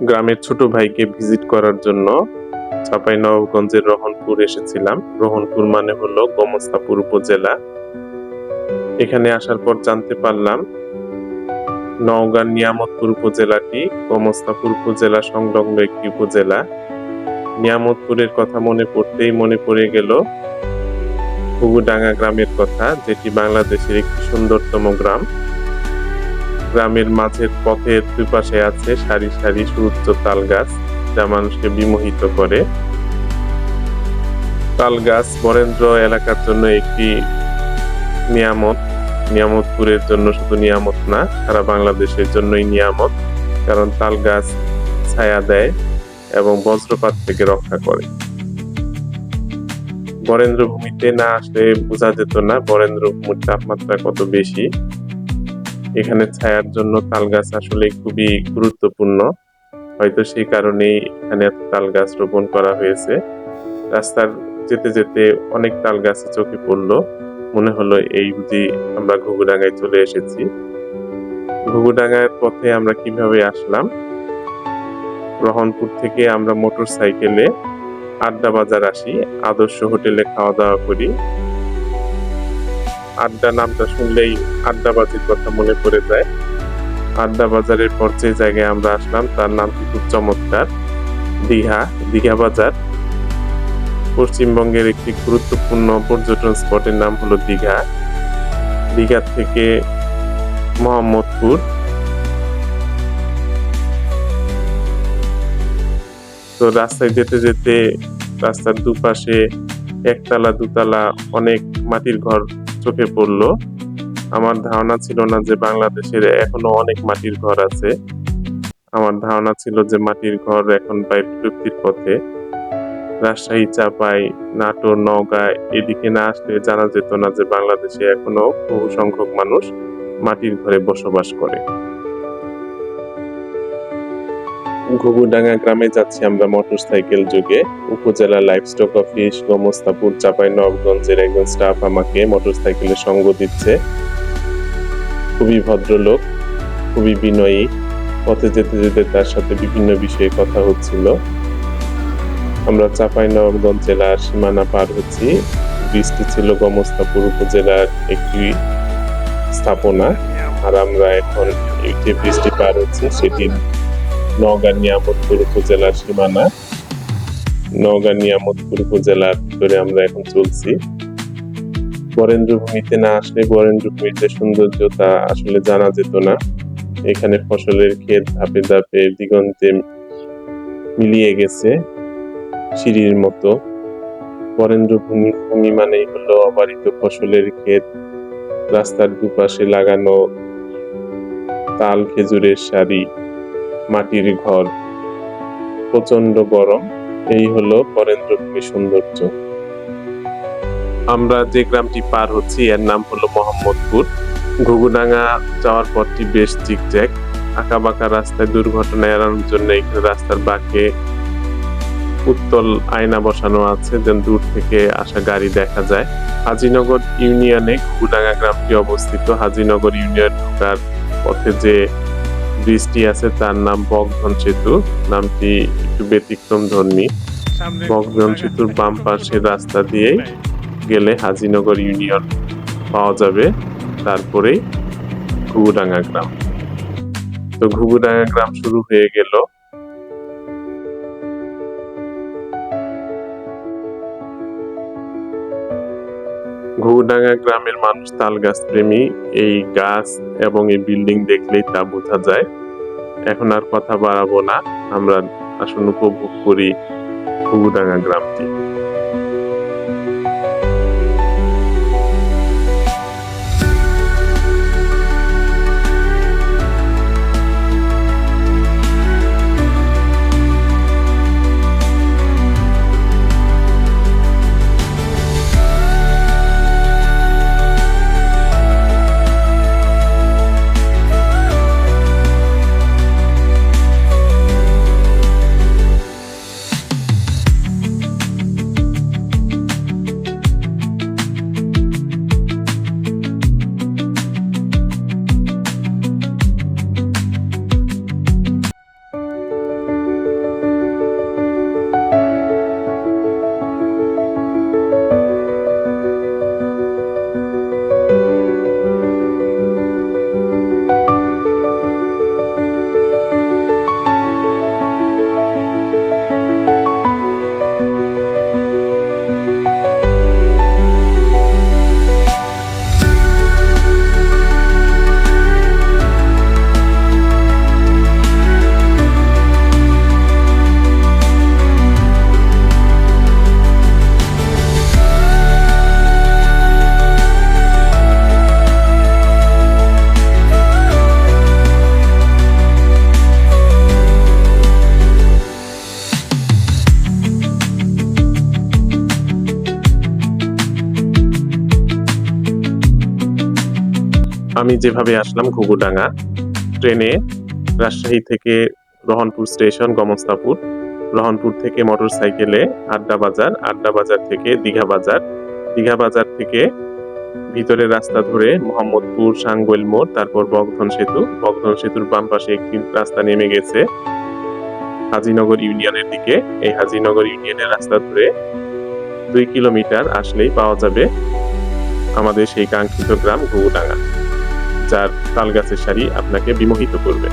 গ্রামের ছোট ভাইকে ভিজিট করার জন্য চাপাই নবাবগঞ্জের রহনপুর এসেছিলাম। রহনপুর মানে হলো গোমস্তাপুর উপজেলা। এখানে আসার পর জানতে পারলাম নওগাঁ নিয়ামতপুর উপজেলাটি গোমস্তাপুর উপজেলা সংলগ্ন একটি উপজেলা। নিয়ামতপুরের কথা মনে পড়তেই মনে পড়ে গেল হুগুডাঙ্গা গ্রামের কথা, যেটি বাংলাদেশের একটি সুন্দরতম গ্রাম। গ্রামের মাঝের পথের দুই পাশে আছে সারি সারি সুউচ্চ তাল গাছ যা মানুষকে বিমোহিত করে। তাল গাছ বরেন্দ্র এলাকার জন্য একটি নিয়ামত। নিয়ামতপুরের জন্য শুধু নিয়ামত না, সারা বাংলাদেশের জন্যই নিয়ামত, কারণ তাল গাছ ছায়া দেয় এবং বজ্রপাত থেকে রক্ষা করে। বরেন্দ্র ভূমিতে না আসলে বোঝা যেত না বরেন্দ্র ভূমির তাপমাত্রা কত বেশি। এখানে ছায়ার জন্য তাল গাছ আসলে খুবই গুরুত্বপূর্ণ। হয়তো সেই কারণেই এখানে এত তাল গাছ রোপণ করা হয়েছে। রাস্তার যেতে যেতে অনেক তাল গাছ চোখে পড়ল। মনে হলো এই বুঝি আমরা ঘুঘুডাঙ্গায় চলে এসেছি। ঘুঘুডাঙ্গার পথে আমরা কীভাবে আসলাম? রহনপুর থেকে আমরা মোটর সাইকেলে আড্ডা বাজার আসি, আদর্শ হোটেলে খাওয়া দাওয়া করি। আড্ডা নামটা শুনলেই আড্ডাবাজির কথা মনে পড়ে যায়। আড্ডা বাজারের পর যে জায়গায় আমরা আসলাম, তার নামটি খুব চমৎকার? দীঘা দীঘা বাজার। পশ্চিমবঙ্গের একটি গুরুত্বপূর্ণ পর্যটন স্পটের নাম হলো দীঘা। দীঘা থেকে মোহাম্মদপুর। তো রাস্তায় যেতে যেতে রাস্তার দুপাশে একতলা, দুতলা অনেক মাটির ঘর চোখে পড়ল। আমার ধারণা ছিল না যে বাংলাদেশের এখনও অনেক মাটির ঘর আছে। আমার ধারণা ছিল যে মাটির ঘর এখন প্রায় বিলুপ্তির পথে। রাজশাহী, চাপাই, নাটোর, নওগাঁ, এদিকে না আসলে জানা যেত না যে বাংলাদেশে এখনও বহু সংখ্যক মানুষ মাটির ঘরে বসবাস করে। ঘুঘুডাঙ্গা গ্রামে যাচ্ছি আমরা মোটরসাইকেল যুগে। উপজেলা লাইভস্টক অফিস, গোমস্তাপুর, চাপাই, নবগঞ্জের একজন স্টাফ আমাকে মোটরসাইকেলে সঙ্গ দিচ্ছে। খুবই ভদ্রলোক, খুবই বিনয়ী, পথে যেতে যেতে তার সাথে বিভিন্ন বিষয়ে কথা হচ্ছিল। আমরা চাপাই নবাবগঞ্জ জেলার সীমানা পার হচ্ছি। বৃষ্টি ছিল গমস্তাপুর উপজেলার একটি স্থাপনা। আর আমরা এখন যে বৃষ্টি পার হচ্ছে সেটি নওগাঁ নিয়ামতপুর উপজেলার সীমানা। নওগাঁ নিয়ামতপুর উপজেলার ভিতরে আমরা এখন চলছি। বরেন্দ্রভূমিতে না আসলে বরেন্দ্রভূমির যে সৌন্দর্য তা আসলে জানা যেত না। এখানে ফসলের ক্ষেত ধাপে ধাপে দিগন্তে মিলিয়ে গেছে সিঁড়ির মতো। বরেন্দ্রভূমি ভূমি মানেই হলো অবারিত ফসলের ক্ষেত। রাস্তার দুপাশে লাগানো তাল খেজুরের সারি। মাটির ঘর। প্রচণ্ড গরম, এই হলো বরেন্দ্রভূমি সৌন্দর্য। আমরা যে গ্রামটি পার হচ্ছি, এর নাম হলো মোহাম্মদপুর। ঘুঘুডাঙ্গা যাওয়ার পথটি বেশ চিকজ্যাক আঁকা বাঁকা রাস্তায় দুর্ঘটনা এড়ানোর জন্য এখানে রাস্তার বাঁকে উত্তল আয়না বসানো আছে, যেন দূর থেকে আসা গাড়ি দেখা যায়। হাজিনগর ইউনিয়নে ঘুঘুডাঙ্গা গ্রামটি অবস্থিত। হাজিনগর ইউনিয়ন ঢোকার পথে যে ব্রিজটি আছে তার নাম বকধন সেতু। নামটি একটু ব্যতিক্রম ধর্মী। বকধন সেতুর বাম পাশে রাস্তা দিয়েই গেলে হাজিনগর ইউনিয়ন পাওয়া যাবে। তারপরেই ঘুঘুডাঙ্গা গ্রাম। তো ঘুঘুডাঙ্গা গ্রাম শুরু হয়ে গেল। ঘুঘুডাঙ্গা গ্রামের মানুষ তাল গাছ প্রেমী। এই গাছ এবং এই বিল্ডিং দেখলেই তা বোঝা যায়। এখন আর কথা বাড়াবো না। আমরা আসলে উপভোগ করি ঘুডাঙ্গা গ্রামটি। আমি যেভাবে আসলাম ঘুঘুডাঙ্গা, ট্রেনে রাজশাহী থেকে রহনপুর স্টেশন, গমস্তাপুর। রহনপুর থেকে মোটর সাইকেলে আড্ডা বাজার আড্ডা বাজার থেকে দীঘা বাজার। দীঘা বাজার থেকে ভিতরের রাস্তা ধরে মোহাম্মদপুর, সাঙ্গোয়েল মোড়, তারপর বগধন সেতু। বগধন সেতুর বাম পাশে একটি রাস্তা নেমে গেছে হাজিনগর ইউনিয়নের দিকে। এই হাজিনগর ইউনিয়নের রাস্তা ধরে দুই কিলোমিটার আসলেই পাওয়া যাবে আমাদের সেই কাঙ্ক্ষিত গ্রাম ঘুঘুডাঙ্গা। যার তালগাছের সারি আপনাকে বিমোহিত করবে।